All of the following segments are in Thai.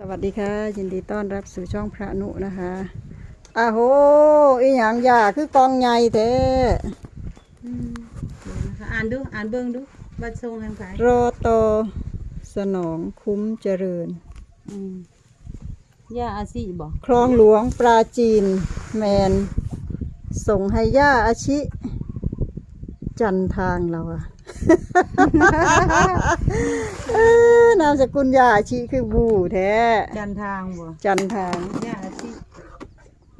สวัสดีค่ะ ยินดีต้อนรับสู่ช่องพระนุนะคะอ้าโหอีหยังยาคือกองใหญ่แท้อืมเดี๋ยวนะคะอ่านดูอ่านเบิ่งดูบัตรทรงทางสายรอตอสนองคุ้มเจริญอืมย่าอาซีบอกคลองหลวงปราจีน แมน ส่งให้ย่าอาชิ จันทางเราอะเอ้อนามสกุลย่าอาชิคือบูแท้ จันทางบ่จันทาง ย่าอาซี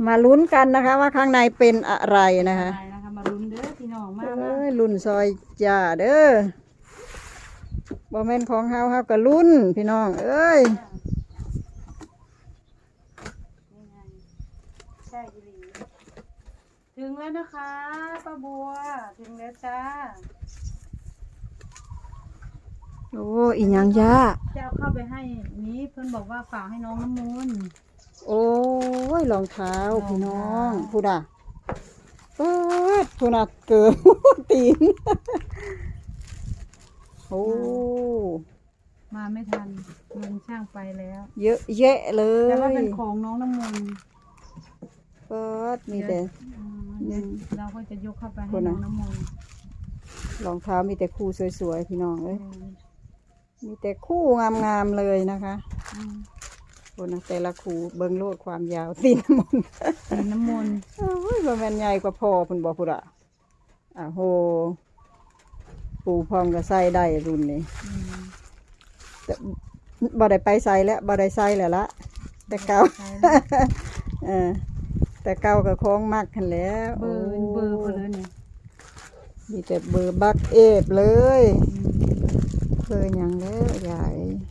มาลุ้นกันนะคะว่าข้างในเป็นอะไรนะคะอะไรนะคะมาลุ้นเด้อพี่น้องมาเอ้มายรุ่นซอยจ่าเด้อบ่แม่นของเฮาเฮาก็รุ่นพี่น้อง เอ้ย ใช่อีหลีถึงแล้วนะคะป้าบัวถึงแล้วจ้า โอ้อีหยังย่าจะเอาเข้าไปให้นี้เพิ่นบอกว่าฝากให้น้องน้ำมูลโอ้ยรองเท้ารองเท้าพี่น้องพูดอะเปิดพูดอะเกิดตีนโอ้มาไม่ทันเงินช่างไปแล้ว เยอะแยะเลแต่ว่าเป็ยนของน้องน้ำมูลเปิดมีแต่อืมเดี๋ยวเราก็จะยกเข้าไปให้คนน้น่ะองน้ำมูลรองเท้ามีแต่คู่สวยๆพี่น้องเอ้ยอื มมีแต่คู่งามๆเลยนะคะอืมคนนะแต่ละคู่เบิ่งโลดความยาวตีนมนมีน้ำมนต์โอ้ยบ่แม่นใหญ่กว่าพ่อเพิ่นบอกพุ่นอะอะโห ปู่พร้อมก็ใส่ได้รุ่นนี้อืมแต่บ่ได้ไปใส่แล้วบ่ได้ใส่แล้วละแต่เก่าใช่แล้วเออแต่เก่าก็คล้องมักกันแหล้วเบอร์เบอร์เบอร์เลยเนี่ยมีแต่เบอร์บักเอฟเลย อืมเบอร์หยังแล้วใหญ่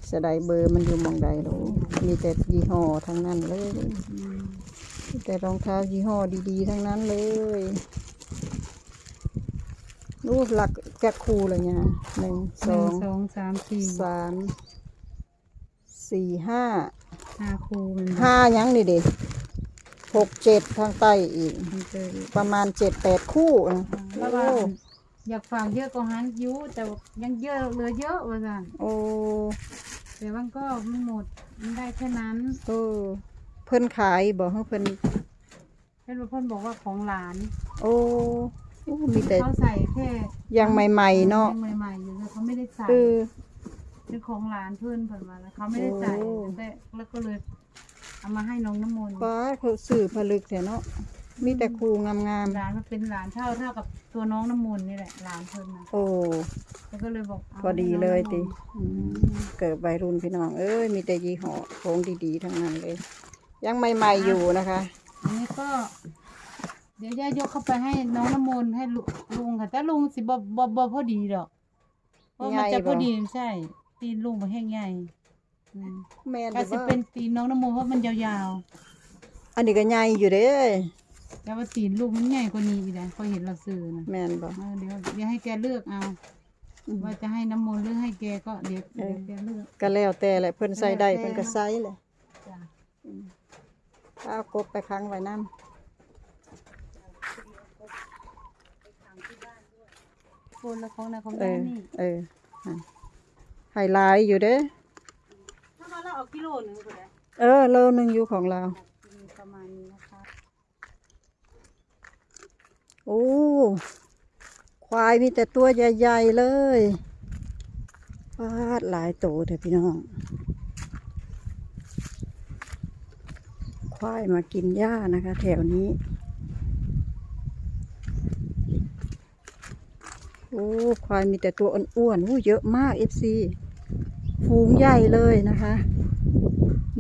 สะใดเบอร์มันอยู่หมองใดหรอมีแต่ยี่ห้อทั้งนั้นเลยอืมมีแต่รองเท้ายี่ห้อดีๆ ทั้งนั้นเลยรูปหลักแกะคูเลยเนี่ยหนึ่งหสนึ่องงสองสามสี่สามสี่ห้าห้าคูมันห้ายังนี่เด็หกเจ็ดทางใต้อีกมันเจอประมาณเจ็ดแปดคู่นะแล้วว่า อยากฝากเยอะก็หันอยุแต่ว่ายังเยอะเหลือเยอะว่าสั่นโอ้แต่ว่าก็ไม่หมดมันได้แค่นั้นโอ้เพิ่นขายบอกให้เพิ่นเพื่อนเพื่อนบอกว่าของหลานโอ้โอ้มีแต่เขาใส่แค่ยังใหม่ๆเนาะยังใหม่ๆอยู่แต่เขาไม่ได้ใส่เออเป็นของหลานเพื่อนผ่านมาแล้วเขาไม่ได้ใส่โอ้แต่แล้วก็เลยเอามาให้น้องน้ำมนต์ป้าเขาสื่อผลึกแต่เนาะ มีแต่คู่งามหลานมันเป็นหลานเท่าเท่ากับตัวน้องน้ำมนต์นี่แหละหลานเพิ่นนะๆ โอ้ แล้วก็เลยบอกาพอดีเลยติให้น้องน้ำมนต์อืมเกิดวัยรุ่นพี่น้อง เอ้ย มีแต่ยี่ห้อของดีๆ ทั้งนั้นเลย ยังใหม่ๆอยู่นะคะ อันนี้ก็ เดี๋ยวย่ายกเข้าไปให้น้องน้ำมนต์ให้ลุลุงค่ะ แต่ลุงสิบ่บ่บ่พอดีดอกเพราะมันจะใหญ่บ่ พอดีใช่ ตีนลุงมันแห้งใหญ่อืมแม่นก็อยู่สิว่าเป็นตีนน้องน้ำมนต์เพราะมันยาวอันนี้ก็ใหญ่อยู่เด้ๆ แต่ว่าตีนลูกมันใหญ่กว่านี้อีกนะพอเห็นเราซื้อนะแม่นบ่ เออเดี๋ยวเดี๋ยวให้แกเลือกเอาว่าจะให้น้ำมนต์หรือให้แกก็เดี๋ยวเอเดี๋อยวแกเลือก ก็แล้วแต่แหละเพิ่นใส่ได้แล้วแต่เพิ่นก็ใส่เลยจ้ะเอากบไปค้างไว้น้คนละของนะของำเอแม่อนี่เออนั่นไฮไลท์อยู่เด้ ถ้ามาเราเอากิโลหนึ่งก็ได้เออโลหนึงอยู่ของเรา ประมาณนี้นะคะ โอ้ควายมีแต่ตัวใหญ่ๆเลยฟาดหลายโตเถอะพี่น้อง ควายมากินหญ้านะคะ แถวนี้ โอ้ ควายมีแต่ตัวอ้วนๆโอ้เยอะมากเอฟซีฝูงใหญ่เลยนะคะ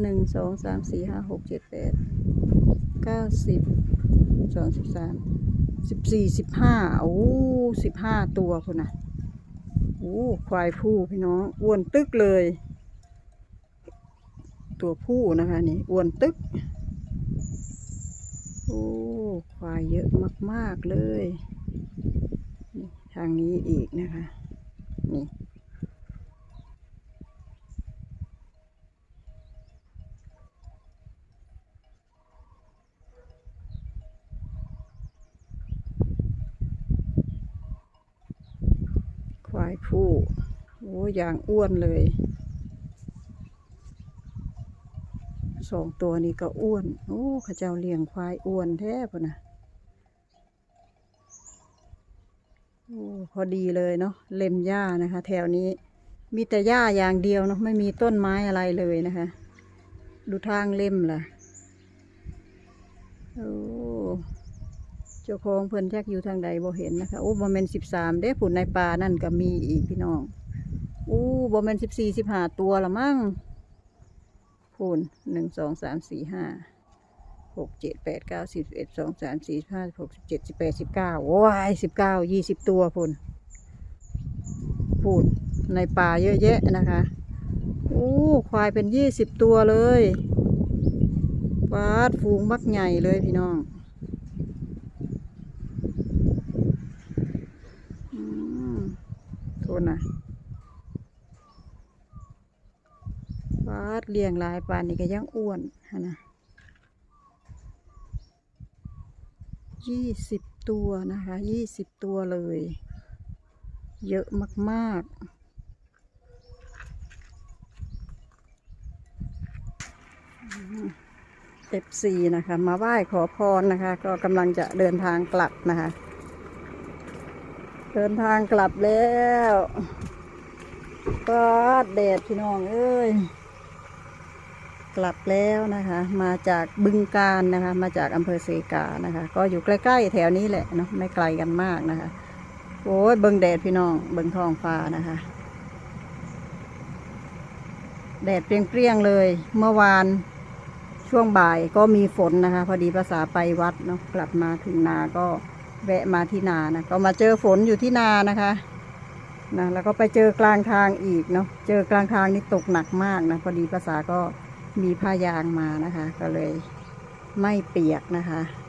หนึ่ง สอง สาม สี่ ห้า หก เจ็ดแปด เก้าสิบ สองสิบสาม สิบสี่สิบห้าโอ้สิบห้าตัวคนน่ะโอ้ควายผู้พี่น้องอ้วนตึกเลย ตัวผู้นะคะนี่อ้วนตึกโอ้ควายเยอะมาก ๆ เลย ทางนี้อีกนะคะ นี่ ผู้โอ้อย่างอ้วนเลยสองตัวนี้ก็อ้วน โอ้ข้าเจ้าเลี้ยงควายอ้วนแท้พุ่นะโอ้พอดีเลยเนาะเล็มหญ้านะคะ แถวนี้ มีแต่หญ้าอย่างเดียวเนาะไม่มีต้นไม้อะไรเลยนะคะ ดูทางเล่มล่ะโอ้ เจ้าของเพิ่นจักอยู่ทางใดบ่เห็นนะคะโอ้บ่แม่นสิบสามเด้ผุนในป่านั่นก็มีอีกพี่น้องโอ้บ่แม่นสิบสี่สิบห้าตัวละมั้งพูนหนึ่งสองสามสี่ห้าหกเจ็ดแปดเก้าสิบเอ็ดสองสามสี่ห้าหกสิบเจ็ดสิบแปดสิบเก้าโอ้ยสิบเก้ายี่สิบตัวพูนพูนในป่าเยอะแยะนะคะโอ้ควายเป็นยี่สิบตัวเลยวาดฟูงบักใหญ่เลยพี่น้อง อืม โทษนะวาดเลี้ยงหลายปานนี่ก็ยังอ้วนฮะนะยี่สิบตัวนะคะยี่สิบตัวเลย เยอะมาก ๆเอฟซีนะคะ มาไหว้ขอพรนะคะ ก็กำลังจะเดินทางกลับนะคะ เดินทางกลับแล้วก็แดดพี่น้องเอ้ย กลับแล้วนะคะ มาจากบึงการนะคะ มาจากอำเภอเซกานะคะ ก็อยู่ใกล้ๆแถวนี้แหละเนาะไม่ไกลกันมากนะคะ โอ้ยเบิงแดดพี่น้องเบิงทองฟ้านะคะ แดดเปรี้ยงๆเลย เมื่อวานช่วงบ่ายก็มีฝนนะคะ พอดีภาษาไปวัดเนาะกลับมาถึงนาก็ แวะมาที่นานะก็มาเจอฝนอยู่ที่นานะคะนะแล้วก็ไปเจอกลางทางอีกเนาะเจอกลางทางนี่ตกหนักมากนะพอดีภาษาก็มีผ้ายางมานะคะ ก็เลยไม่เปียกนะคะ